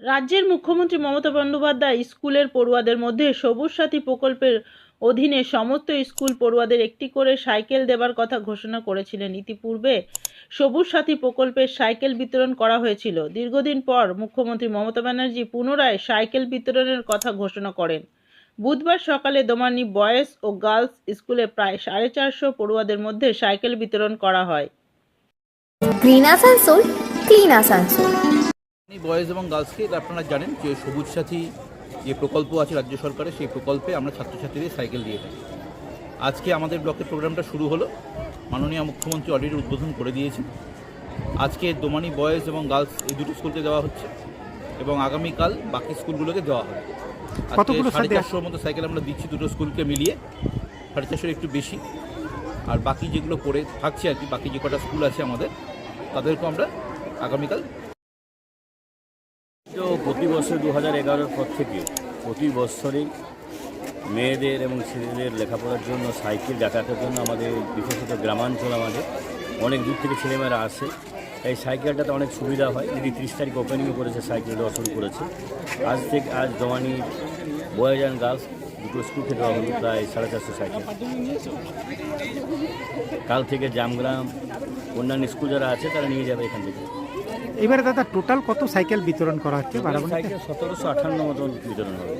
রাজ্যের মুখ্যমন্ত্রী মমতা বন্দ্যোপাধ্যায় স্কুলের পড়ুয়াদের মধ্যে সবুজ সাথী প্রকল্পের অধীনে সমস্ত স্কুল পড়ুয়াদের একটি করে সাইকেল দেবার কথা ঘোষণা করেছিলেন। ইতিপূর্বে সবুজ সাথী প্রকল্পের সাইকেল বিতরণ করা হয়েছিল। দীর্ঘদিন পর মুখ্যমন্ত্রী মমতা ব্যানার্জি পুনরায় সাইকেল বিতরণের কথা ঘোষণা করেন। বুধবার সকালে দোমানি বয়েজ ও গার্লস স্কুলে প্রায় সাড়ে চারশো পড়ুয়াদের মধ্যে সাইকেল বিতরণ করা হয়। Green Asansol, clean Asansol. Boys এবং গার্লসকে এটা আপনারা জানেন যে সবুজ সাথী যে প্রকল্প আছে রাজ্য সরকারের সেই প্রকল্পে আমরা ছাত্রছাত্রীদের সাইকেল দিয়ে থাকি। আজকে আমাদের ব্লকের প্রোগ্রামটা শুরু হলো। মাননীয় মুখ্যমন্ত্রী অলরেডি উদ্বোধন করে দিয়েছেন। আজকে দোমানি বয়েজ এবং গার্লস এই দুটো স্কুলকে দেওয়া হচ্ছে এবং আগামীকাল বাকি স্কুলগুলোকে দেওয়া হবে। আজকে সাড়ে চারশোর মতো সাইকেল আমরা দিচ্ছি দুটো স্কুলকে মিলিয়ে। সাড়ে চারশোর একটু বেশি। আর বাকি যেগুলো পড়ে থাকছে আর কি বাকি যে কটা স্কুল আছে আমাদের তাদেরকেও আমরা আগামীকাল তো প্রতি বছর দু হাজার এগারোর পর থেকে প্রতি বছরই মেয়েদের এবং ছেলেদের লেখাপড়ার জন্য, সাইকেল যাতায়াতের জন্য আমাদের বিশেষত গ্রামাঞ্চল আমাদের অনেক দূর থেকে ছেলেমেয়েরা আসে। এই সাইকেলটাতে অনেক সুবিধা হয়। যদি তিরিশ তারিখ ওপেনিংও করেছে, সাইকেল শুরু করেছে। আজ থেকে আজ দোয়ানি বয়েজ অ্যান্ড গার্লস দুটো স্কুল থেকে প্রায় সাড়ে চারশো সাইকেল। কাল থেকে জামগ্রাম অন্যান্য স্কুল যারা আছে তারা নিয়ে যাবে এখান থেকে। এবারে দাদা টোটাল কত সাইকেল বিতরণ করা হচ্ছে সাইকেল সতেরোশো আঠান্ন মতন বিতরণ হবে।